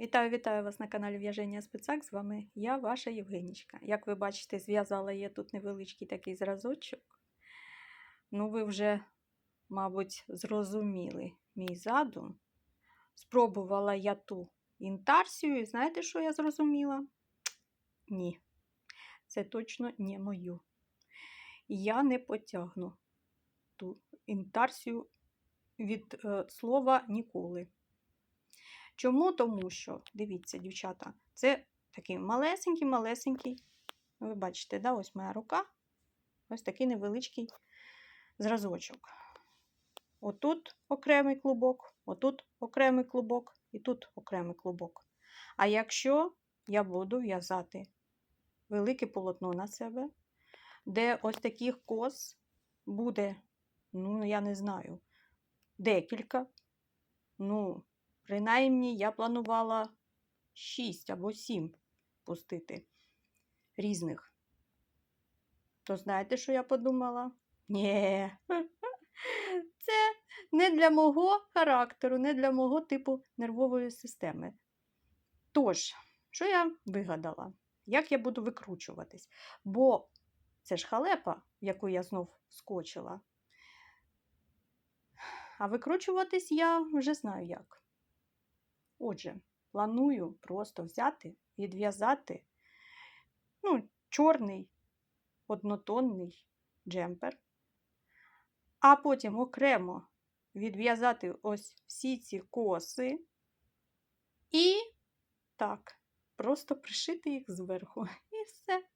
Вітаю, вітаю вас на каналі В'яження Спецак. З вами я, ваша Євгенічка. Як ви бачите, зв'язала я тут невеличкий такий зразочок. Ну, ви вже, мабуть, зрозуміли мій задум. Спробувала я ту інтарсію, і знаєте, що я зрозуміла? Ні, це точно не мою. Я не потягну ту інтарсію від е, слова ніколи. Чому? Тому що, дивіться, дівчата, це такий малесенький-малесенький, ви бачите, да, ось моя рука, ось такий невеличкий зразочок. Отут окремий клубок, отут окремий клубок і тут окремий клубок. А якщо я буду в'язати велике полотно на себе, де ось таких кос буде, ну, я не знаю, декілька, ну, Принаймні, я планувала 6 або 7 пустити різних. То знаєте, що я подумала? Ні, це не для мого характеру, не для мого типу нервової системи. Тож, що я вигадала? Як я буду викручуватись? Бо це ж халепа, в яку я знов скочила. А викручуватись я вже знаю як. Отже, планую просто взяти, відв'язати ну, чорний однотонний джемпер, а потім окремо відв'язати ось всі ці коси і так, просто пришити їх зверху. І все.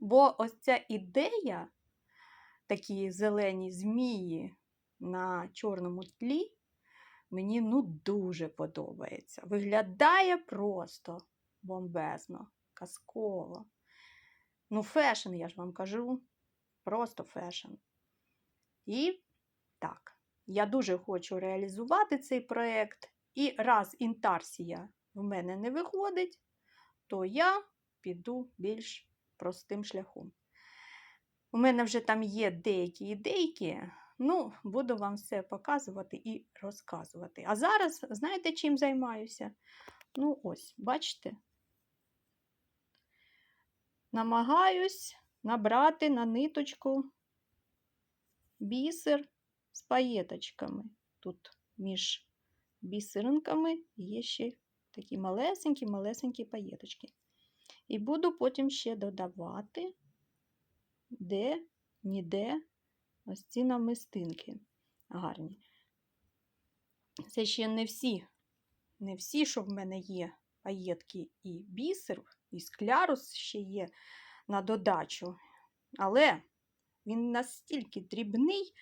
Бо ось ця ідея, такі зелені змії на чорному тлі, мені ну дуже подобається. Виглядає просто бомбезно, казково. Ну, фешн, я ж вам кажу, просто фешн. І так, я дуже хочу реалізувати цей проєкт. І раз інтарсія в мене не виходить, то я піду більш простим шляхом. У мене вже там є деякі ідейки, Ну, буду вам все показувати і розказувати. А зараз, знаєте, чим займаюся? Ну, ось, бачите? Намагаюсь набрати на ниточку бісер з паєточками. Тут між бісеринками є ще такі малесенькі-малесенькі паєточки. І буду потім ще додавати де-ніде Ось ці намистинки гарні. Це ще не всі, не всі, що в мене є паєтки і бісер, і склярус ще є на додачу. Але він настільки дрібний,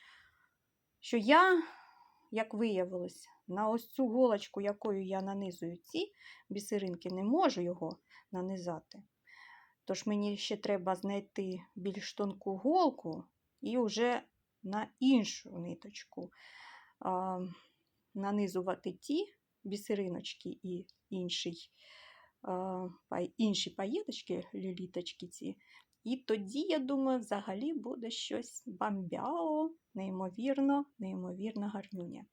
що я, як виявилось, на ось цю голочку, якою я нанизую ці бісеринки, не можу його нанизати. Тож мені ще треба знайти більш тонку голку і вже на іншу ниточку а, нанизувати ті бісериночки і інший, а, інші паєточки, ліліточки ці. І тоді, я думаю, взагалі буде щось бамбяо, неймовірно, неймовірно гарнюня.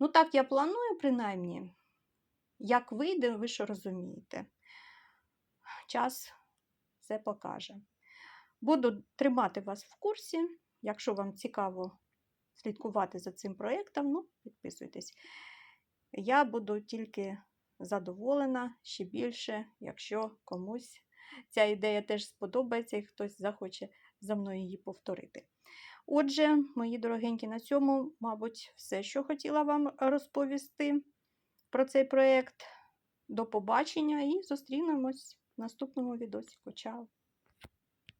Ну, так я планую, принаймні, як вийде, ви ж розумієте. Час все покаже. Буду тримати вас в курсі. Якщо вам цікаво слідкувати за цим проєктом, ну, підписуйтесь. Я буду тільки задоволена ще більше, якщо комусь ця ідея теж сподобається і хтось захоче за мною її повторити. Отже, мої дорогенькі, на цьому, мабуть, все, що хотіла вам розповісти про цей проєкт. До побачення і зустрінемось в наступному відосі. Чао!